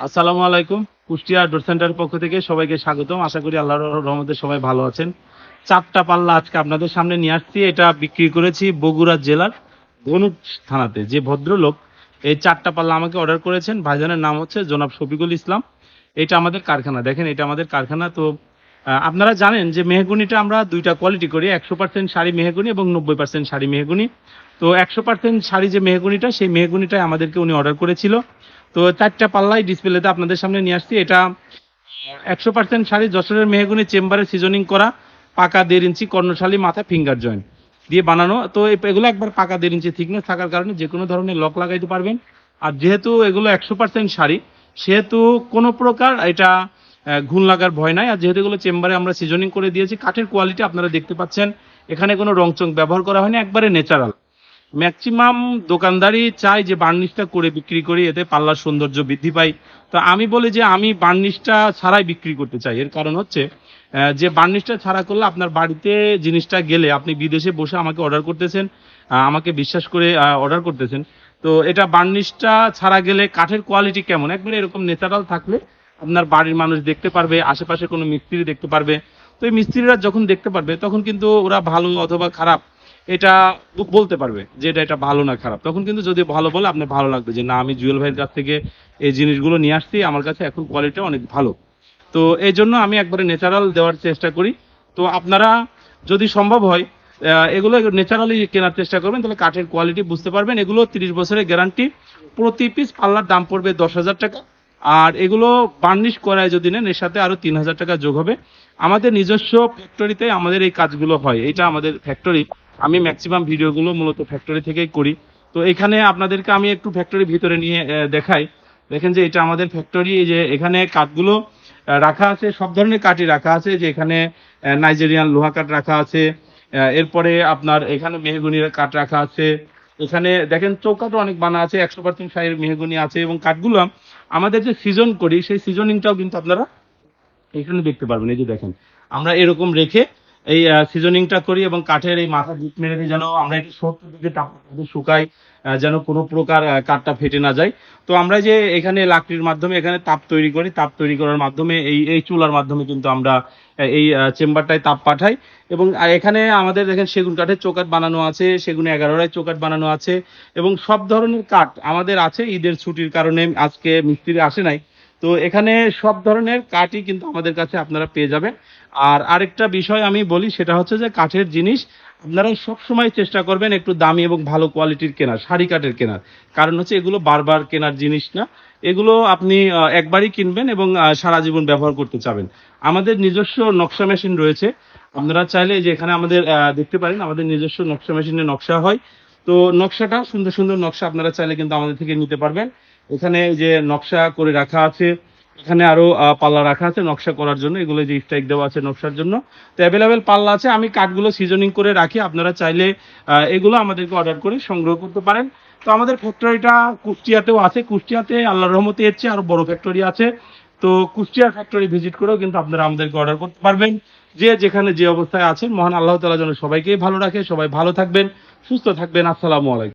আসসালামু আলাইকুম। কুষ্টিয়া ডোর সেন্টারের পক্ষ থেকে সবাইকে স্বাগতম। আশা করি আল্লাহর রহমতে সবাই ভালো আছেন। চারটা পাল্লা আজকে আপনাদের সামনে নিয়ে আসছি। এটা বিক্রি করেছি বগুড়া জেলার ধনুক থানাতে। যে ভদ্রলোক এই চারটা পাল্লা আমাকে অর্ডার করেছেন, ভাইজানের নাম হচ্ছে জনাব শফিকুল ইসলাম। এটা আমাদের কারখানা। দেখেন, এটা আমাদের কারখানা। তো আপনারা জানেন যে মেহগুনিটা আমরা দুইটা কোয়ালিটি করি। একশো পার্সেন্ট শাড়ি মেহগুনি এবং নব্বই পার্সেন্ট শাড়ি মেহগুনি। তো, একশো পার্সেন্ট শাড়ি যে মেহগুনিটা, সেই মেহগুনিটাই আমাদেরকে উনি অর্ডার করেছিল। তো চারটা পাল্লাই ডিসপ্লেতে আপনাদের সামনে নিয়ে আসছি। এটা একশো পার্সেন্ট শাড়ি, যশোরের মেহগুনি চেম্বারে সিজনিং করা, পাকা দেড় ইঞ্চি কর্ণশালী মাথা ফিঙ্গার জয়েন্ট দিয়ে বানানো। তো এগুলো একবার পাকা দেড় ইঞ্চি থিকনেস থাকার কারণে যে কোনো ধরনের লক লাগাইতে পারবেন। আর যেহেতু এগুলো একশো পার্সেন্ট শাড়ি, সেহেতু কোনো প্রকার এটা ঘুণ লাগার ভয় নাই। আর যেহেতু এগুলো চেম্বারে আমরা সিজনিং করে দিয়েছি, কাঠের কোয়ালিটি আপনারা দেখতে পাচ্ছেন। এখানে কোনো রংচং ব্যবহার করা হয়নি, একবারে ন্যাচারাল ম্যাক্সিমাম দোকানদারই চায় যে বার্নিশটা করে বিক্রি করি, এতে পাল্লার সৌন্দর্য বৃদ্ধি পায়। তো আমি বলি যে আমি বার্নিশটা ছাড়াই বিক্রি করতে চাই। এর কারণ হচ্ছে যে বার্নিশটা ছাড়া করলে আপনার বাড়িতে জিনিসটা গেলে, আপনি বিদেশে বসে আমাকে অর্ডার করতেছেন আমাকে বিশ্বাস করে অর্ডার করতেছেন। তো এটা বার্নিশটা ছাড়া গেলে কাঠের কোয়ালিটি কেমন? একবারে এরকম ন্যাচারাল থাকলে আপনার বাড়ির মানুষ দেখতে পারবে, আশেপাশে কোনো মিস্ত্রি দেখতে পারবে। তো এই মিস্ত্রিরা যখন দেখতে পারবে, তখন কিন্তু ওরা ভালো অথবা খারাপ। এটা বলতে পারবে যে এটা এটা ভালো না খারাপ। তখন কিন্তু যদি ভালো বলে, আপনার ভালো লাগবে যে না, আমি জুয়েল ভাইয়ের কাছ থেকে এই জিনিসগুলো নিয়ে আসছি, আমার কাছে এখন কোয়ালিটি অনেক ভালো। তো এই জন্য আমি একবারে ন্যাচারাল দেওয়ার চেষ্টা করি। তো আপনারা যদি সম্ভব হয় এগুলো ন্যাচারালি কেনার চেষ্টা করবেন, তাহলে কাঠের কোয়ালিটি বুঝতে পারবেন। এগুলো তিরিশ বছরের গ্যারান্টি প্রতি পিস পাল্লার দাম পড়বে দশ হাজার টাকা। আর এগুলো বার্নিশ করায় যদি নেন, এর সাথে আরও তিন হাজার টাকা যোগ হবে। আমাদের নিজস্ব ফ্যাক্টরিতে আমাদের এই কাজগুলো হয়। এটা আমাদের ফ্যাক্টরি আমি ম্যাক্সিমাম ভিডিওগুলো মূলত ফ্যাক্টরি থেকেই করি। তো এখানে আপনাদেরকে আমি একটু ফ্যাক্টরির ভিতরে নিয়ে দেখাই। দেখেন যে এটা আমাদের ফ্যাক্টরি যে এখানে কাঠগুলো রাখা আছে, সব ধরনের কাঠই রাখা আছে, যে এখানে নাইজেরিয়ান লোহা কাঠ রাখা আছে এরপরে আপনার এখানে মেহগুনির কাঠ রাখা আছে। এখানে দেখেন চৌকাঠও অনেক বানা আছে, একশো পার্সেন্ট সাইয়ের মেহগুনি আছে এবং কাঠগুলো আমাদের যে সিজন করি, সেই সিজনিংটাও কিন্তু আপনারা এখানে দেখতে পারবেন। এই যে দেখেন, আমরা এরকম রেখে এই সিজনিংটা করি এবং কাঠের এই মাথা দিক মেরে দিই যেন আমরা একটু সত্তর দিকে শুকাই যেন কোনো প্রকার কাঠটা ফেটে না যায়। তো আমরা যে এখানে লাকড়ির মাধ্যমে এখানে তাপ তৈরি করি, তাপ তৈরি করার মাধ্যমে এই এই চুলার মাধ্যমে কিন্তু আমরা এই চেম্বারটায় তাপ পাঠাই। এবং এখানে আমাদের দেখেন সেগুন কাঠের চৌকাঠ বানানো আছে, সেগুন এগারোটায় চৌকাঠ বানানো আছে এবং সব ধরনের কাঠ আমাদের আছে, ঈদের ছুটির কারণে আজকে মিস্ত্রি আসে নাই। তো এখানে সব ধরনের কাঠই কিন্তু আমাদের কাছে আপনারা পেয়ে যাবেন। আর আরেকটা বিষয় আমি বলি, সেটা হচ্ছে যে কাঠের জিনিস আপনারা সব সময় চেষ্টা করবেন একটু দামি এবং ভালো কোয়ালিটির কেনার, শাড়ি কাঠের কেনার। কারণ হচ্ছে এগুলো বারবার কেনার জিনিস না। এগুলো আপনি একবারই কিনবেন এবং সারা জীবন ব্যবহার করতে চাবেন। আমাদের নিজস্ব নকশা মেশিন রয়েছে। আপনারা চাইলে যে এখানে আমাদের দেখতে পারেন, আমাদের নিজস্ব নকশা মেশিনে নকশা হয়। তো নকশাটা সুন্দর সুন্দর নকশা আপনারা চাইলে কিন্তু আমাদের থেকে নিতে পারবেন। এখানে যে নকশা করে রাখা আছে, এখানে আরও পাল্লা রাখা আছে নকশা করার জন্য, এগুলো যে স্ট্রাইক দেওয়া আছে নকশার জন্য। তো অ্যাভেলেবেল পাল্লা আছে, আমি কাঠগুলো সিজনিং করে রাখি, আপনারা চাইলে এগুলো আমাদেরকে অর্ডার করে সংগ্রহ করতে পারেন। তো আমাদের ফ্যাক্টরিটা কুষ্টিয়াতেও আছে, কুষ্টিয়াতে আল্লাহর রহমতে চেয়ে আরও বড় ফ্যাক্টরি আছে। তো কুষ্টিয়ার ফ্যাক্টরি ভিজিট করেও কিন্তু আপনারা আমাদেরকে অর্ডার করতে পারবেন। যে যেখানে যে অবস্থায় আছেন, মহান আল্লাহ তালা যেন সবাইকে ভালো রাখে, সবাই ভালো থাকবেন, সুস্থ থাকবেন, আসসালামু আলাইকুম।